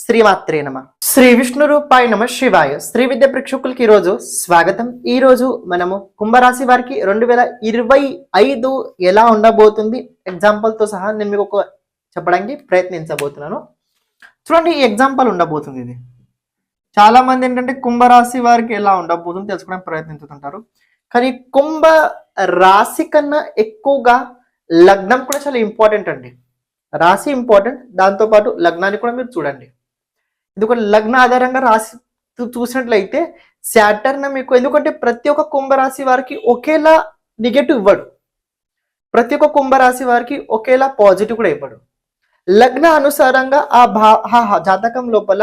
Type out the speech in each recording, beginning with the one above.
శ్రీమాత్రే నమ. శ్రీ విష్ణు రూపాయ నమ శివాయ. శ్రీ విద్య ప్రేక్షకులకి ఈరోజు స్వాగతం. ఈ రోజు మనము కుంభరాశి వారికి రెండు వేల ఇరవై ఐదు ఎలా ఉండబోతుంది ఎగ్జాంపుల్తో సహా నేను మీకు ఒక చెప్పడానికి ప్రయత్నించబోతున్నాను. చూడండి ఈ ఎగ్జాంపుల్ ఉండబోతుంది ఇది. చాలా మంది ఏంటంటే కుంభరాశి వారికి ఎలా ఉండబోతుంది తెలుసుకోవడానికి ప్రయత్నించుతుంటారు. కానీ కుంభ రాశి కన్నా ఎక్కువగా లగ్నం కూడా చాలా ఇంపార్టెంట్ అండి. రాశి ఇంపార్టెంట్ దాంతోపాటు లగ్నాన్ని కూడా మీరు చూడండి. ఎందుకంటే లగ్న ఆధారంగా రాసి చూసినట్లయితే శాటర్న్ మీకు ఎందుకంటే ప్రతి ఒక్క కుంభరాశి వారికి ఒకేలా నెగటివ్ ఇవ్వడు. ప్రతి ఒక్క కుంభరాశి వారికి ఒకేలా పాజిటివ్ కూడా ఇవ్వడు. లగ్న అనుసారంగా ఆ భా జాతకం లోపల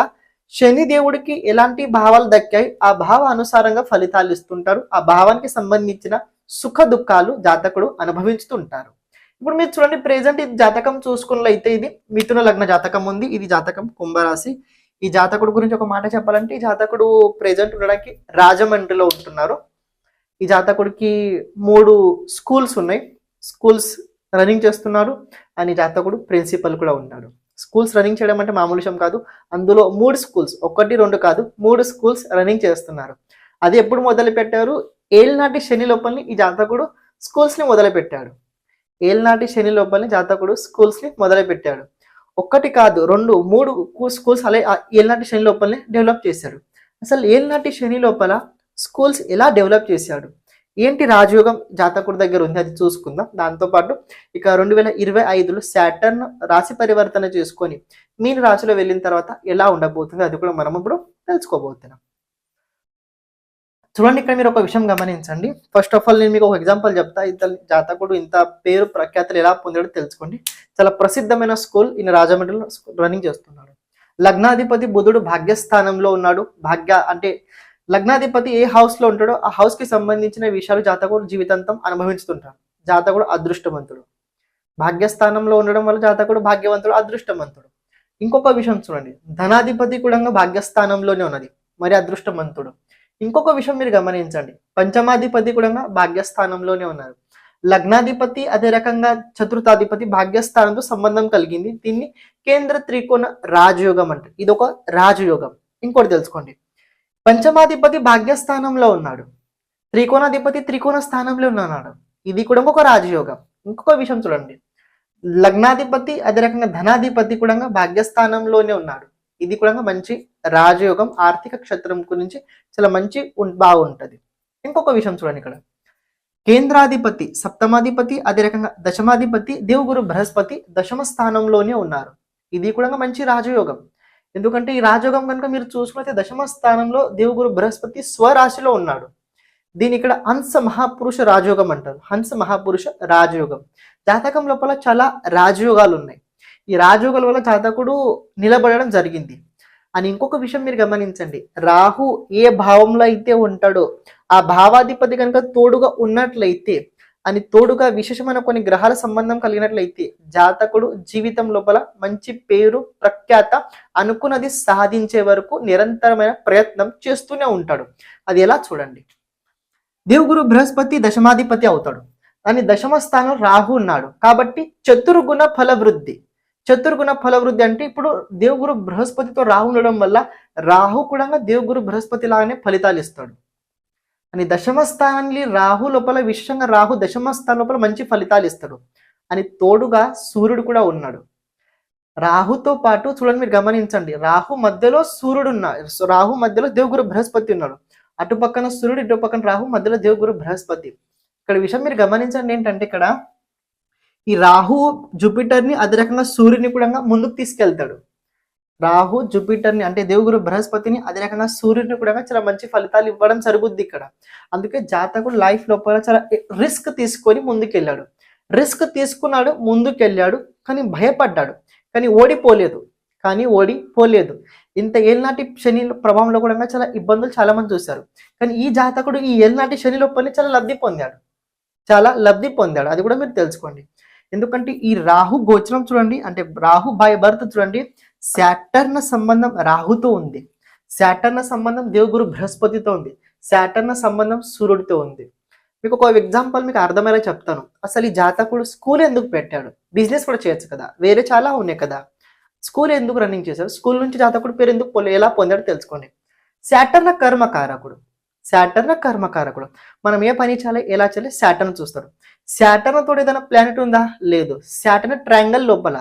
శని దేవుడికి ఎలాంటి భావాలు దక్కాయి ఆ భావ అనుసారంగా ఫలితాలు ఇస్తుంటారు. ఆ భావానికి సంబంధించిన సుఖ దుఃఖాలు జాతకుడు అనుభవించుతుంటారు. ఇప్పుడు మీరు చూడండి ప్రెసెంట్ ఇది జాతకం చూసుకున్నట్లయితే ఇది మిథున లగ్న జాతకం ఉంది. ఇది జాతకం కుంభరాశి. ఈ జాతకుడు గురించి ఒక మాట చెప్పాలంటే ఈ జాతకుడు ప్రెజెంట్ ఉండడానికి రాజమండ్రిలో ఉంటున్నారు. ఈ జాతకుడికి మూడు స్కూల్స్ ఉన్నాయి. స్కూల్స్ రన్నింగ్ చేస్తున్నారు అని జాతకుడు ప్రిన్సిపల్ కూడా ఉన్నారు స్కూల్స్ రన్నింగ్ చేయడం అంటే మామూలు విషయం కాదు. అందులో మూడు స్కూల్స్ ఒకటి రెండు కాదు మూడు స్కూల్స్ రన్నింగ్ చేస్తున్నారు. అది ఎప్పుడు మొదలు పెట్టారు ఏళ్ళనాటి శని లోపలని ఈ జాతకుడు స్కూల్స్ని మొదలుపెట్టాడు. మొదలు పెట్టాడు ఏళ్ళనాటి శని లోపలని జాతకుడు స్కూల్స్ని మొదలుపెట్టాడు. మొదలు పెట్టాడు ఒక్కటి కాదు రెండు మూడు స్కూల్స్ అలా ఏళ్ళనాటి శని లోపలనే డెవలప్ చేశాడు. అసలు ఏళ్ళనాటి శని లోపల స్కూల్స్ ఎలా డెవలప్ చేశాడు? ఏంటి రాజయోగం జాతకుడి దగ్గర ఉంది అది చూసుకుందాం. దాంతోపాటు ఇక రెండు వేల ఇరవై ఐదులో శాటర్న్ రాశి పరివర్తన చేసుకొని మీన రాశిలో వెళ్ళిన తర్వాత ఎలా ఉండబోతుంది అది కూడా మనం ఇప్పుడు తెలుసుకోబోతున్నాం. చూడండి ఇక్కడ మీరు ఒక విషయం గమనించండి. ఫస్ట్ ఆఫ్ ఆల్ నేను మీకు ఒక ఎగ్జాంపుల్ చెప్తా. ఇంత జాతకుడు ఇంత పేరు ప్రఖ్యాతులు ఎలా పొందాడో తెలుసుకోండి. చాలా ప్రసిద్ధమైన స్కూల్ ఈయన రాజమండ్రిలో రన్నింగ్ చేస్తున్నాడు. లగ్నాధిపతి బుధుడు భాగ్యస్థానంలో ఉన్నాడు. భాగ్య అంటే లగ్నాధిపతి ఏ హౌస్లో ఉంటాడో ఆ హౌస్కి సంబంధించిన విషయాలు జాతకుడు జీవితాంతం అనుభవిస్తుంటాడు. జాతకుడు అదృష్టవంతుడు. భాగ్యస్థానంలో ఉండడం వల్ల జాతకుడు భాగ్యవంతుడు అదృష్టవంతుడు. ఇంకొక విషయం చూడండి. ధనాధిపతి కూడా భాగ్యస్థానంలోనే ఉన్నది. మరి అదృష్టవంతుడు. ఇంకొక విషయం మీరు గమనించండి. పంచమాధిపతి కూడా భాగ్యస్థానంలోనే ఉన్నారు. లగ్నాధిపతి అదే రకంగా చతుర్థాధిపతి భాగ్యస్థానంతో సంబంధం కలిగింది. దీన్ని కేంద్ర త్రికోణ రాజయోగం అంటారు. ఇది ఒక రాజయోగం. ఇంకోటి తెలుసుకోండి. పంచమాధిపతి భాగ్యస్థానంలో ఉన్నాడు. త్రికోణాధిపతి త్రికోణ స్థానంలో ఉన్నాడు. ఇది కూడా ఒక రాజయోగం. ఇంకొక విషయం చూడండి. లగ్నాధిపతి అదే రకంగా ధనాధిపతి కూడా భాగ్యస్థానంలోనే ఉన్నాడు. ఇది కూడా మంచి రాజయోగం ఆర్థిక క్షేత్రం గురించి చాలా మంచి బాగుంటుంది బాగుంటది. ఇంకొక విషయం చూడండి ఇక్కడ. కేంద్రాధిపతి సప్తమాధిపతి అదే రకంగా దశమాధిపతి దేవుగురు బృహస్పతి దశమ స్థానంలోనే ఉన్నారు. ఇది కూడా మంచి రాజయోగం. ఎందుకంటే ఈ రాజయోగం కనుక మీరు చూసుకుంటే దశమ స్థానంలో దేవుగురు బృహస్పతి స్వరాశిలో ఉన్నాడు. దీని ఇక్కడ హంస మహాపురుష రాజయోగం అంటారు. హంస మహాపురుష రాజయోగం. జాతకం లోపల చాలా రాజయోగాలు ఉన్నాయి. ఈ రాజయోగాల వల్ల జాతకుడు నిలబడడం జరిగింది. అని ఇంకొక విషయం మీరు గమనించండి. రాహు ఏ భావంలో అయితే ఉంటాడో ఆ భావాధిపతి కనుక తోడుగా ఉన్నట్లయితే అని తోడుగా విశేషమైన కొన్ని గ్రహాల సంబంధం కలిగినట్లయితే జాతకుడు జీవితం లోపల మంచి పేరు ప్రఖ్యాత అనుకున్నది సాధించే వరకు నిరంతరమైన ప్రయత్నం చేస్తూనే ఉంటాడు. అది ఎలా చూడండి. దేవుగురు బృహస్పతి దశమాధిపతి అవుతాడు. అని దశమ స్థానం రాహు ఉన్నాడు. కాబట్టి చతుర్గుణ ఫలవృద్ధి. చతుర్గుణ ఫలవృద్ధి అంటే ఇప్పుడు దేవుగురు బృహస్పతితో రాహు ఉండడం వల్ల రాహు కూడా దేవుగురు బృహస్పతి లాగానే ఫలితాలు ఇస్తాడు. అని దశమస్థానాన్ని రాహు లోపల విశేషంగా రాహు దశమస్థానం లోపల మంచి ఫలితాలు ఇస్తాడు. అని తోడుగా సూర్యుడు కూడా ఉన్నాడు. రాహుతో పాటు చూడండి మీరు గమనించండి. రాహు మధ్యలో సూర్యుడు ఉన్నాడు రాహు మధ్యలో దేవుగురు బృహస్పతి ఉన్నాడు. అటు పక్కన సూర్యుడు ఇటు పక్కన రాహు మధ్యలో దేవుగురు బృహస్పతి. ఇక్కడ విషయం మీరు గమనించండి ఏంటంటే ఇక్కడ ఈ రాహు జూపిటర్ని అదే రకంగా సూర్యుని కూడా ముందుకు తీసుకెళ్తాడు. రాహు జూపిటర్ని అంటే దేవుగురు బృహస్పతిని అదే రకంగా సూర్యుడిని కూడా చాలా మంచి ఫలితాలు ఇవ్వడం జరుగుద్ది ఇక్కడ. అందుకే జాతకుడు లైఫ్ లోపల చాలా రిస్క్ తీసుకొని ముందుకెళ్ళాడు. రిస్క్ తీసుకున్నాడు ముందుకెళ్ళాడు కానీ భయపడ్డాడు. కానీ ఓడిపోలేదు. కానీ ఓడిపోలేదు. ఇంత ఏళ్ళనాటి శని ప్రభావంలో కూడా చాలా ఇబ్బందులు చాలా మంది చూశారు. కానీ ఈ జాతకుడు ఈ ఏళ్ళనాటి శని లోపల చాలా లబ్ధి పొందాడు. చాలా లబ్ధి పొందాడు. అది కూడా మీరు తెలుసుకోండి. ఎందుకంటే ఈ రాహు గోచరం చూడండి అంటే రాహు బై బర్త్ చూడండి శాటర్న సంబంధం రాహుతో ఉంది. శాటర్న సంబంధం దేవుగురు బృహస్పతితో ఉంది. శాటర్న సంబంధం సూర్యుడితో ఉంది. మీకు ఒక ఎగ్జాంపుల్ మీకు అర్థమయ్యేలా చెప్తాను. అసలు ఈ జాతకుడు స్కూల్ ఎందుకు పెట్టాడు? బిజినెస్ కూడా చేయొచ్చు కదా. వేరే చాలా ఉన్నాయి కదా. స్కూల్ ఎందుకు రన్నింగ్ చేశారు స్కూల్ నుంచి జాతకుడు పేరు ఎందుకు ఎలా పొందాడో తెలుసుకోండి. శాటర్న కర్మకారకుడు. శాటర్న కర్మకారకుడు మనం ఏ పని చేయాలి ఎలా చేయాలి శాటర్న్ చూస్తాడు శాటర్న్ ఏదైనా ప్లానెట్ ఉందా? లేదు. శాటర్న్ ట్రాంగల్ లోపల.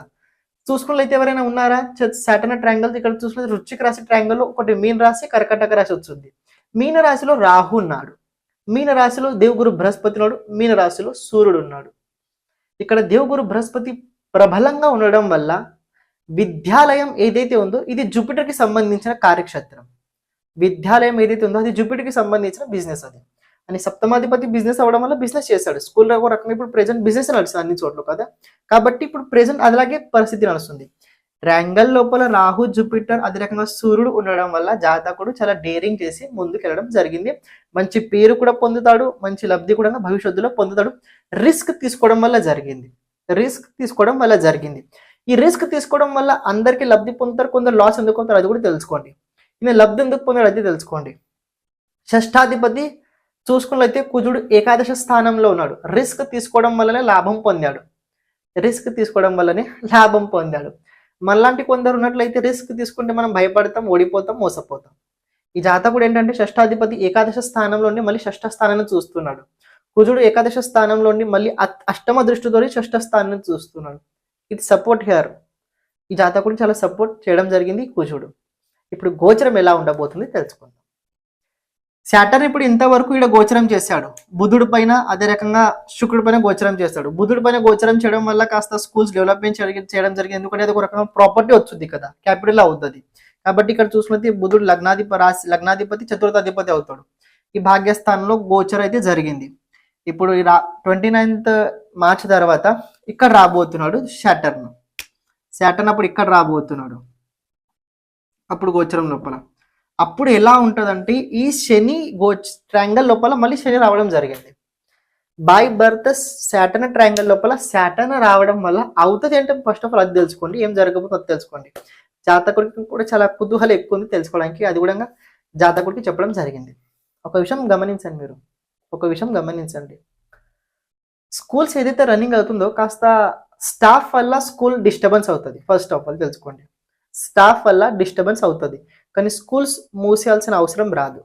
చూసుకున్నట్లయితే ఎవరైనా ఉన్నారా? శాటర్న్ ట్రాంగల్ ఇక్కడ చూసుకున్నది రుచికి రాసి ట్రయాంగల్ ఒకటి మీన రాశి కర్కటక రాశి వచ్చింది మీన రాశిలో రాహు ఉన్నాడు. మీన రాశిలో దేవుగురు బృహస్పతి ఉన్నాడు. మీన రాశిలో సూర్యుడు ఉన్నాడు. ఇక్కడ దేవుగురు బృహస్పతి ప్రబలంగా ఉండడం వల్ల విద్యాలయం ఏదైతే ఉందో ఇది జూపిటర్కి సంబంధించిన కార్యక్షేత్రం. విద్యాలయం ఏదైతే ఉందో అది జూపిటర్కి సంబంధించిన బిజినెస్ అది. అని సప్తమాధిపతి బిజినెస్ అవ్వడం వల్ల బిజినెస్ చేశాడు. స్కూల్లో ఒక రకంగా ఇప్పుడు ప్రెజెంట్ బిజినెస్ నడుస్తుంది అన్ని చోట్ల కదా. కాబట్టి ఇప్పుడు ప్రెజెంట్ అలాగే పరిస్థితి నడుస్తుంది. ట్రయాంగల్ లోపల రాహు జూపిటర్ అదే రకంగా సూర్యుడు ఉండడం వల్ల జాతకుడు చాలా డేరింగ్ చేసి ముందుకు వెళ్ళడం జరిగింది. మంచి పేరు కూడా పొందుతాడు మంచి లబ్ధి కూడా భవిష్యత్తులో పొందుతాడు. రిస్క్ తీసుకోవడం వల్ల జరిగింది. రిస్క్ తీసుకోవడం వల్ల జరిగింది. ఈ రిస్క్ తీసుకోవడం వల్ల అందరికీ లబ్ధి పొందుతారు కొందరు లాస్ ఎందుకు పొందుతారు అది కూడా తెలుసుకోండి. ఈయన లబ్ధి ఎందుకు పొందాడు అది తెలుసుకోండి. షష్టాధిపతి చూసుకున్నట్లయితే కుజుడు ఏకాదశ స్థానంలో ఉన్నాడు. రిస్క్ తీసుకోవడం వల్లనే లాభం పొందాడు. రిస్క్ తీసుకోవడం వల్లనే లాభం పొందాడు. మనలాంటి కొందరు ఉన్నట్లయితే రిస్క్ తీసుకుంటే మనం భయపడతాం ఓడిపోతాం మోసపోతాం. ఈ జాతకుడు ఏంటంటే షష్టాధిపతి ఏకాదశ స్థానంలో ఉండి మళ్ళీ షష్ఠ స్థానాన్ని చూస్తున్నాడు. కుజుడు ఏకాదశ స్థానంలో ఉండి మళ్ళీ అష్టమ దృష్టితో షష్ఠ స్థానాన్ని చూస్తున్నాడు. ఇది సపోర్ట్ హియర్ ఈ జాతకుడు చాలా సపోర్ట్ చేయడం జరిగింది కుజుడు. ఇప్పుడు గోచరం ఎలా ఉండబోతుంది తెలుసుకుందాం. శాటర్ ఇప్పుడు ఇంతవరకు ఇక్కడ గోచరం చేశాడు. బుధుడి పైన అదే రకంగా శుక్రుడి పైన గోచరం చేస్తాడు. బుధుడి పైన గోచరం చేయడం వల్ల కాస్త స్కూల్స్ డెవలప్మెంట్ చేయడం- జరిగింది. ఎందుకంటే అది ఒక రకంగా ప్రాపర్టీ వచ్చింది కదా. క్యాపిటల్ అవుతుంది. కాబట్టి ఇక్కడ చూసుకుంటే బుధుడు లగ్నాధిప రాశి లగ్నాధిపతి చతుర్థాధిపతి అవుతాడు. ఈ భాగ్యస్థానంలో గోచరం అయితే జరిగింది. ఇప్పుడు ఈ రా ట్వంటీ నైన్త్ మార్చ్ తర్వాత ఇక్కడ రాబోతున్నాడు శాటర్న్. శాటర్న్ అప్పుడు ఇక్కడ రాబోతున్నాడు. అప్పుడు గోచరం లోపల. అప్పుడు ఎలా ఉంటుందంటే ఈ శని గో ట్రయాంగల్ లోపల మళ్ళీ శని రావడం జరిగింది. బై బర్త్ శాటన ట్రయాంగల్ లోపల శాటన రావడం వల్ల అవుతుంది అంటే ఫస్ట్ ఆఫ్ ఆల్ అది తెలుసుకోండి ఏం జరగబోతుందో అది తెలుసుకోండి. జాతకుడికి కూడా చాలా కుతూహలం ఎక్కువ ఉంది తెలుసుకోవడానికి అది కూడా జాతకుడికి చెప్పడం జరిగింది. ఒక విషయం గమనించండి మీరు. ఒక విషయం గమనించండి. స్కూల్స్ ఏదైతే రన్నింగ్ అవుతుందో కాస్త స్టాఫ్ వల్ల స్కూల్ డిస్టర్బెన్స్ అవుతుంది ఫస్ట్ ఆఫ్ ఆల్ తెలుసుకోండి. స్టాఫ్ వల్ల డిస్టర్బెన్స్ అవుతుంది. కానీ స్కూల్స్ మూసేయాల్సిన అవసరం రాదు.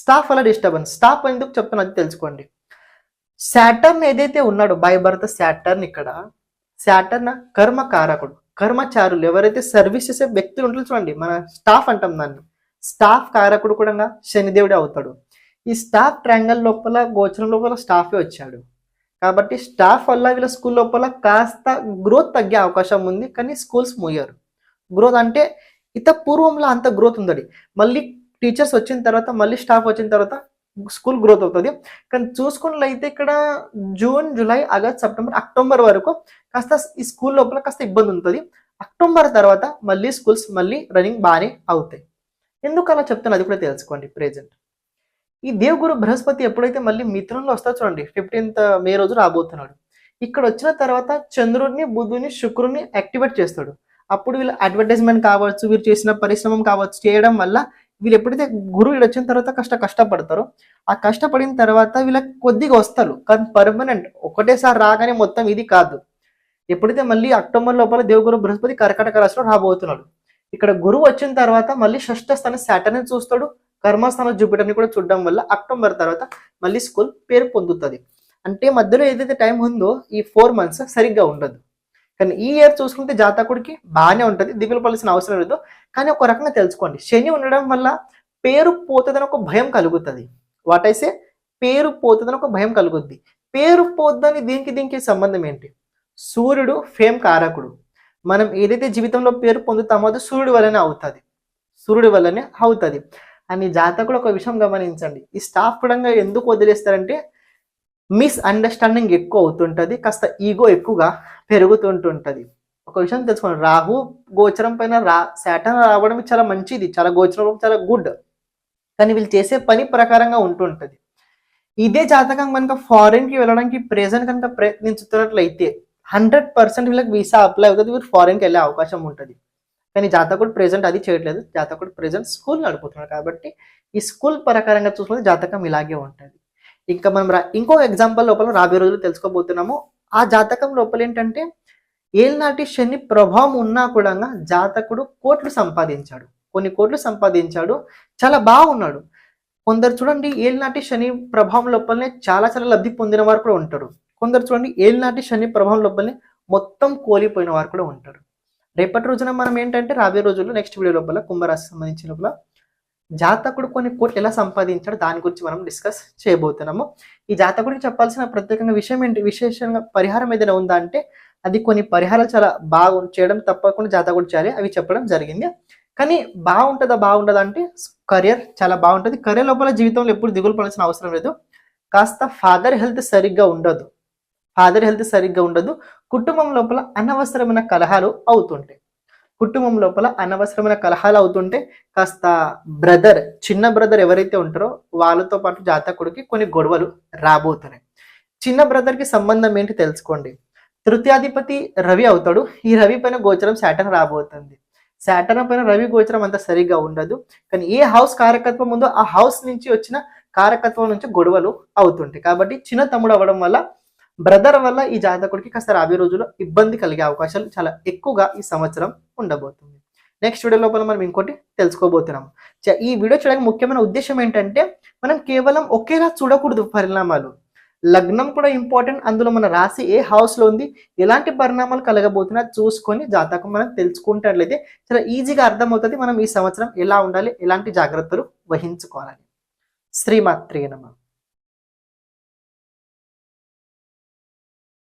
స్టాఫ్ వల్ల డిస్టర్బెన్స్ స్టాఫ్ ఎందుకు చెప్తున్నా అది తెలుసుకోండి. శాటర్న్ ఏదైతే ఉన్నాడో బై శాటర్న్ ఇక్కడ. శాటర్న్ కర్మకారకుడు. కర్మచారులు. ఎవరైతే సర్వీస్ చేసే వ్యక్తులు ఉంటారు చూడండి మన స్టాఫ్ అంటాం దాన్ని. స్టాఫ్ కారకుడు కూడా శనిదేవుడే అవుతాడు. ఈ స్టాఫ్ ట్రయాంగల్ లోపల గోచరం లోపల స్టాఫే వచ్చాడు. కాబట్టి స్టాఫ్ వల్ల వీళ్ళ స్కూల్ లోపల కాస్త గ్రోత్ తగ్గే అవకాశం ఉంది కానీ స్కూల్స్ మూయరు. గ్రోత్ అంటే ఇత పూర్వంలో అంత గ్రోత్ ఉందండి మళ్ళీ టీచర్స్ వచ్చిన తర్వాత మళ్ళీ స్టాఫ్ వచ్చిన తర్వాత స్కూల్ గ్రోత్ అవుతుంది. కానీ చూసుకున్నట్లయితే ఇక్కడ June July August September October వరకు కాస్త ఈ స్కూల్ లోపల కాస్త ఇబ్బంది ఉంటుంది. అక్టోబర్ తర్వాత మళ్ళీ స్కూల్స్ మళ్ళీ రన్నింగ్ బాగానే అవుతాయి. ఎందుకు అలా చెప్తాను అది కూడా తెలుసుకోండి ప్రెజెంట్ ఈ దేవగురు బృహస్పతి ఎప్పుడైతే మళ్ళీ మిథునంలో వస్తా చూడండి ఫిఫ్టీన్త్ మే రోజు రాబోతున్నాడు. ఇక్కడ వచ్చిన తర్వాత చంద్రుడిని బుధుని శుక్రుని యాక్టివేట్ చేస్తాడు. అప్పుడు వీళ్ళు అడ్వర్టైజ్మెంట్ కావచ్చు వీరు చేసిన పరిశ్రమం కావచ్చు చేయడం వల్ల వీళ్ళు ఎప్పుడైతే గురువు ఇక్కడ వచ్చిన తర్వాత కష్ట కష్టపడతారో ఆ కష్టపడిన తర్వాత వీళ్ళకి కొద్దిగా వస్తారు. కానీ పర్మనెంట్ ఒకటేసారి రాగానే మొత్తం ఇది కాదు. ఎప్పుడైతే మళ్ళీ అక్టోబర్ లోపల దేవగురు బృహస్పతి కర్కటక రాశిలో రాబోతున్నాడు. ఇక్కడ గురువు వచ్చిన తర్వాత మళ్ళీ షష్ఠ స్థానం సాటర్ని చూస్తాడు. కర్మస్థానం జూపిటర్ని కూడా చూడడం వల్ల అక్టోబర్ తర్వాత మళ్ళీ స్కూల్ పేరు పొందుతుంది. అంటే మధ్యలో ఏదైతే టైం ఉందో ఈ ఫోర్ మంత్స్ సరిగ్గా ఉండదు. కానీ ఈ ఇయర్ చూసుకుంటే జాతకుడికి బాగానే ఉంటుంది. దిగులు పడాల్సిన అవసరం లేదు. కానీ ఒక రకంగా తెలుసుకోండి. శని ఉండడం వల్ల పేరు పోతుందని ఒక భయం కలుగుతుంది. వాట్ వాటైసే పేరు పోతుందని ఒక భయం కలుగుద్ది. పేరు పోద్దని దీనికి దీనికి సంబంధం ఏంటి? సూర్యుడు ఫేమ్ కారకుడు. మనం ఏదైతే జీవితంలో పేరు పొందుతామో అది సూర్యుడి వల్లనే అవుతుంది. సూర్యుడి వల్లనే అవుతుంది. అని జాతకుడు ఒక విషయం గమనించండి. ఈ స్టాఫ్ కూడా ఎందుకు వదిలేస్తారంటే మిస్ అండర్స్టాండింగ్ ఎక్కువ అవుతుంటుంది కాస్త ఈగో ఎక్కువగా పెరుగుతుంటుంటుంది. ఒక విషయం తెలుసుకోండి రాహు గోచరం పైన రా శాటన్ రావడం చాలా మంచిది చాలా గోచరం చాలా గుడ్. కానీ వీళ్ళు చేసే పని ప్రకారంగా ఉంటుంటుంది. ఇదే జాతకం కనుక ఫారిన్కి వెళ్ళడానికి ప్రెజెంట్ కనుక ప్రయత్నించుతున్నట్లయితే హండ్రెడ్ పర్సెంట్ వీళ్ళకి వీసా అప్లై అవుతుంది వీరు ఫారిన్కి వెళ్ళే అవకాశం ఉంటుంది. కానీ జాతకుడు ప్రెజెంట్ అది చేయట్లేదు జాతకుడు ప్రెజెంట్ స్కూల్ నడుపుతున్నాడు కాబట్టి ఈ స్కూల్ ప్రకారంగా చూసుకుంటే జాతకం ఇలాగే ఉంటుంది. ఇంకా మనం రా ఇంకో ఎగ్జాంపుల్ లోపల రాబోయే రోజులు తెలుసుకోబోతున్నాము. ఆ జాతకం లోపల ఏంటంటే ఏళ్ళనాటి శని ప్రభావం ఉన్నా కూడా జాతకుడు కోట్లు సంపాదించాడు. కొన్ని కోట్లు సంపాదించాడు. చాలా బాగున్నాడు. కొందరు చూడండి ఏళ్ళనాటి శని ప్రభావం లోపలనే చాలా చాలా లబ్ధి పొందిన వారు కూడా ఉంటారు. కొందరు చూడండి ఏళ్ళనాటి శని ప్రభావం లోపలనే మొత్తం కోలిపోయిన వారు కూడా ఉంటారు. రేపటి రోజున మనం ఏంటంటే రాబోయే రోజుల్లో నెక్స్ట్ వీడియో లోపల కుంభరాశి సంబంధించిన లోపల జాతకుడు కొన్ని కోట్లు ఎలా సంపాదించాడు దాని గురించి మనం డిస్కస్ చేయబోతున్నాము. ఈ జాతకుడికి చెప్పాల్సిన ప్రత్యేకంగా విషయం ఏంటి? విశేషంగా పరిహారం ఏదైనా ఉందా అంటే అది కొన్ని పరిహారాలు చాలా బాగు చేయడం తప్పకుండా జాతకుడు చేయాలి. అవి చెప్పడం జరిగింది. కానీ బాగుంటుందా బాగుంటుందా అంటే కెరియర్ చాలా బాగుంటుంది. కెరియర్ లోపల జీవితంలో ఎప్పుడు దిగులు పడాల్సిన అవసరం లేదు. కాస్త ఫాదర్ హెల్త్ సరిగ్గా ఉండదు. ఫాదర్ హెల్త్ సరిగ్గా ఉండదు. కుటుంబం లోపల అనవసరమైన కలహాలు అవుతుంటాయి. కుటుంబం లోపల అనవసరమైన కలహాలు అవుతుంటే కాస్త బ్రదర్ చిన్న బ్రదర్ ఎవరైతే ఉంటారో వాళ్ళతో పాటు జాతకుడికి కొన్ని గొడవలు రాబోతున్నాయి. చిన్న బ్రదర్కి సంబంధం ఏంటి తెలుసుకోండి. తృతీయాధిపతి రవి అవుతాడు. ఈ రవి పైన గోచరం శాటన్ రాబోతుంది. శాటన్ పైన రవి గోచరం అంత సరిగ్గా ఉండదు. కానీ ఏ హౌస్ కారకత్వం ఉందో ఆ హౌస్ నుంచి వచ్చిన కారకత్వం నుంచి గొడవలు అవుతుంటాయి. కాబట్టి చిన్న తమ్ముడు అవ్వడం వల్ల బ్రదర్ వల్ల ఈ జాతకుడికి కాస్త రాబోయే రోజుల్లో ఇబ్బంది కలిగే అవకాశాలు చాలా ఎక్కువగా ఈ సంవత్సరం ఉండబోతుంది. నెక్స్ట్ వీడియో లోపల మనం ఇంకోటి తెలుసుకోబోతున్నాం. ఈ వీడియో చూడడానికి ముఖ్యమైన ఉద్దేశం ఏంటంటే మనం కేవలం ఒకేలా చూడకూడదు పరిణామాలు. లగ్నం కూడా ఇంపార్టెంట్ అందులో మన రాశి ఏ హౌస్లో ఉంది ఎలాంటి పరిణామాలు కలగబోతున్నా చూసుకొని జాతకం మనం తెలుసుకుంటట్లయితే చాలా ఈజీగా అర్థమవుతుంది మనం ఈ సంవత్సరం ఎలా ఉండాలి ఎలాంటి జాగ్రత్తలు వహించుకోవాలని శ్రీమాత్రే నమ.